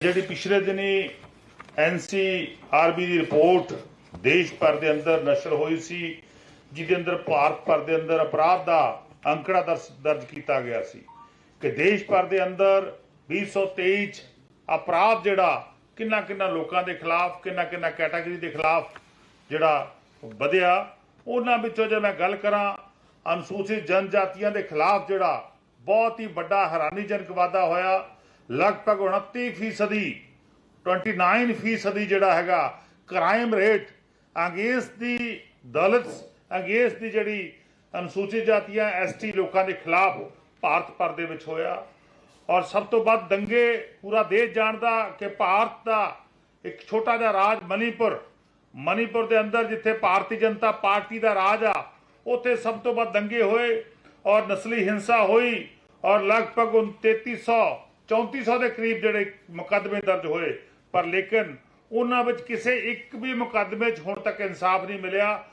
ਜਿਹੜੀ ਪਿਛਲੇ ਦਿਨੀ ਐਨਸੀਆਰਬੀ ਦੀ ਰਿਪੋਰਟ ਦੇਸ਼ ਭਰ ਦੇ ਅੰਦਰ ਨਸ਼ਰ ਹੋਈ ਸੀ, ਜਿਹਦੇ ਅੰਦਰ ਭਾਰਤ ਭਰ ਦੇ ਅੰਦਰ ਅਪਰਾਧ ਦਾ ਅੰਕੜਾ ਦਰਜ ਕੀਤਾ ਗਿਆ ਸੀ ਕਿ ਦੇਸ਼ ਭਰ ਦੇ ਅੰਦਰ 2023 ਚ ਅਪਰਾਧ ਜਿਹੜਾ ਕਿੰਨਾ ਕਿੰਨਾ ਲੋਕਾਂ ਦੇ ਖਿਲਾਫ ਕਿੰਨਾ ਕਿੰਨਾ ਕੈਟਾਗਰੀ ਦੇ ਖਿਲਾਫ ਜਿਹੜਾ ਵਧਿਆ, ਉਹਨਾਂ ਵਿੱਚੋਂ ਜੇ ਮੈਂ ਗੱਲ ਕਰਾਂ, ਅਨੁਸੂਚਿਤ ਜਨਜਾਤੀਆਂ ਦੇ ਖਿਲਾਫ ਜਿਹੜਾ ਬਹੁਤ ਹੀ ਵੱਡਾ ਹੈਰਾਨੀਜਨਕ ਵਾਧਾ ਹੋਇਆ ਲਗਭਗ 29 ਫੀਸਦੀ 29 ਫੀਸਦੀ ਜਿਹੜਾ ਹੈਗਾ ਕ੍ਰਾਈਮ ਰੇਟ ਅਗੇਂਸਟ ਦੀ ਦਲਿਤਸ ਅਗੇਂਸਟ ਦੀ ਜਿਹੜੀ ਅਨੁਸੂਚਿਤ ਜਾਤੀਆਂ ਐਸਟੀ ਲੋਕਾਂ ਦੇ ਖਿਲਾਫ ਭਾਰਤ ਭਰ ਦੇ ਵਿੱਚ ਹੋਇਆ। ਔਰ ਸਭ ਤੋਂ ਵੱਧ ਦੰਗੇ ਪੂਰਾ ਦੇਸ਼ ਜਾਣਦਾ ਕਿ ਭਾਰਤ ਦਾ ਇੱਕ ਛੋਟਾ ਜਿਹਾ ਰਾਜ ਮਨੀਪੁਰ ਮਨੀਪੁਰ ਦੇ ਅੰਦਰ ਜਿੱਥੇ ਭਾਰਤੀ ਜਨਤਾ ਪਾਰਟੀ ਦਾ ਰਾਜ ਆ, ਉੱਥੇ ਸਭ ਤੋਂ ਵੱਧ ਦੰਗੇ ਹੋਏ ਔਰ ਨਸਲੀ ਹਿੰਸਾ ਹੋਈ ਔਰ ਲਗਭਗ ਉਨ 3300 3400 ਦੇ ਕਰੀਬ ਜਿਹੜੇ ਮੁਕੱਦਮੇ ਦਰਜ ਹੋਏ, ਪਰ ਲੇਕਿਨ ਉਹਨਾਂ ਵਿੱਚ ਕਿਸੇ ਇੱਕ ਵੀ ਮੁਕੱਦਮੇ 'ਚ ਹੁਣ ਤੱਕ ਇਨਸਾਫ ਨਹੀਂ ਮਿਲਿਆ।